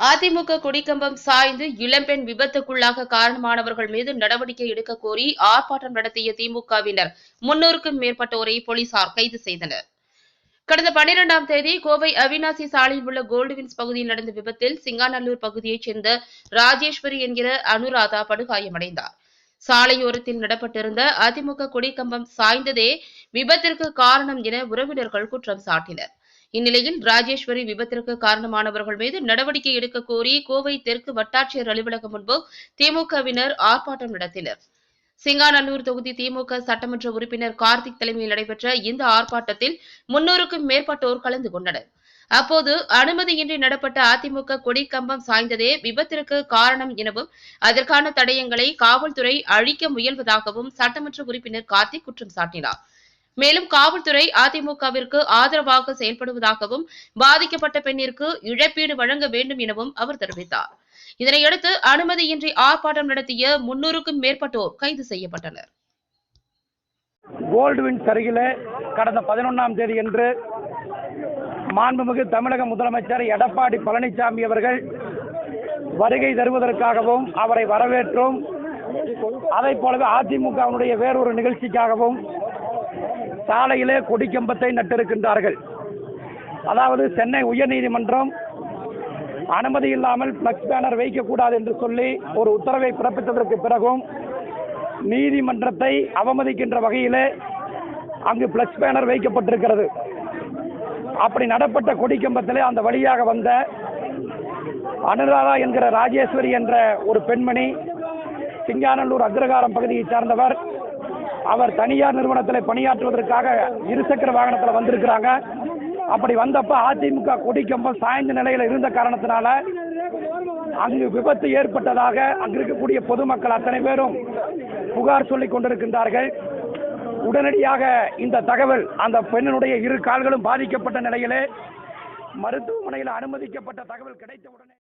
அதிமுக கொடிக்கம்பம் சாய்ந்து இளம்பெண் விபத்துக்குள்ளாக காரணமானவர்கள் மீது நடவடிக்கை எடுக்க கோரி ஆர்ப்பாட்டம் நடத்திய திமுகவினர் முன்னூறுக்கும் மேற்பட்டோரை போலீசார் கைது செய்தனர். கடந்த பன்னிரெண்டாம் தேதி கோவை அவினாசி சாலையில் உள்ள கோல்டுவின்ஸ் பகுதியில் நடந்த விபத்தில் சிங்காநல்லூர் பகுதியைச் சேர்ந்த ராஜேஸ்வரி என்கிற அனுராதா படுகாயமடைந்தார். சாலையோரத்தில் நடப்பட்டிருந்த அதிமுக கொடிக்கம்பம் சாய்ந்ததே விபத்திற்கு காரணம் என உறவினர்கள் குற்றம் சாட்டினர். இந்நிலையில் ராஜேஸ்வரி விபத்திற்கு காரணமானவர்கள் மீது நடவடிக்கை எடுக்க கோரி கோவை தெற்கு வட்டாட்சியர் அலுவலகம் முன்பு திமுகவினர் ஆர்ப்பாட்டம் நடத்தினர். சிங்காநல்லூர் தொகுதி திமுக சட்டமன்ற உறுப்பினர் கார்த்திக் தலைமையில் நடைபெற்ற இந்த ஆர்ப்பாட்டத்தில் முன்னூறுக்கும் மேற்பட்டோர் கலந்து கொண்டனர். அப்போது அனுமதியின்றி நடப்பட்ட அதிமுக கொடி கம்பம் சாய்ந்ததே விபத்திற்கு காரணம் எனவும் அதற்கான தடயங்களை காவல்துறை அழிக்க முயல்வதாகவும் சட்டமன்ற உறுப்பினர் கார்த்திக் குற்றம் சாட்டினார். மேலும் காவல்துறை அதிமுகவிற்கு ஆதரவாக செயல்படுவதாகவும் பாதிக்கப்பட்ட பெண்ணிற்கு இழப்பீடு வழங்க வேண்டும் எனவும் அவர் தெரிவித்தார். இதனையடுத்து அனுமதியின்றி ஆர்ப்பாட்டம் நடத்திய முன்னூறுக்கும் மேற்பட்டோர் கைது செய்யப்பட்டனர். கோல்டுவின்ஸ் அருகில கடந்த பதினொன்றாம் தேதி அன்று மாண்புமிகு தமிழக முதலமைச்சர் எடப்பாடி பழனிசாமி அவர்கள் வருகை தருவதற்காகவும் அவரை வரவேற்றும். அதை போலவே அதிமுகவினுடைய வேறொரு நிகழ்ச்சிக்காகவும் சாலையிலே கொடிக்கம்பத்தை நட்டிருக்கின்றார்கள். அதாவது சென்னை உயர்நீதிமன்றம் அனுமதி இல்லாமல் பிளக்ஸ் பேனர் வைக்கக்கூடாது என்று சொல்லி ஒரு உத்தரவை பிறப்பித்ததற்கு பிறகும் நீதிமன்றத்தை அவமதிக்கின்ற வகையிலே அங்கு பிளக்ஸ் பேனர் வைக்கப்பட்டிருக்கிறது. அப்படி நடப்பட்ட கொடிக்கம்பத்திலே அந்த வழியாக வந்த அனுராதா என்கிற ராஜேஸ்வரி என்ற ஒரு பெண்மணி சிங்கானல்லூர் அக்ரகாரம் பகுதியைச் சார்ந்தவர் அவர் தனியார் நிறுவனத்தில் பணியாற்றுவதற்காக இருசக்கர வாகனத்தில் வந்திருக்கிறாங்க. அப்படி வந்தப்ப அதிமுக கொடிக்கம்பம் சாய்ந்த நிலையில் இருந்த காரணத்தினால அங்கு விபத்து ஏற்பட்டதாக அங்கு இருக்கக்கூடிய பொதுமக்கள் அத்தனை பேரும் புகார் சொல்லிக் கொண்டிருக்கின்றார்கள். உடனடியாக இந்த தகவல் அந்த பெண்ணினுடைய இரு கால்களும் பாதிக்கப்பட்ட நிலையிலே மருத்துவமனையில் அனுமதிக்கப்பட்ட தகவல் கிடைத்தவுடனே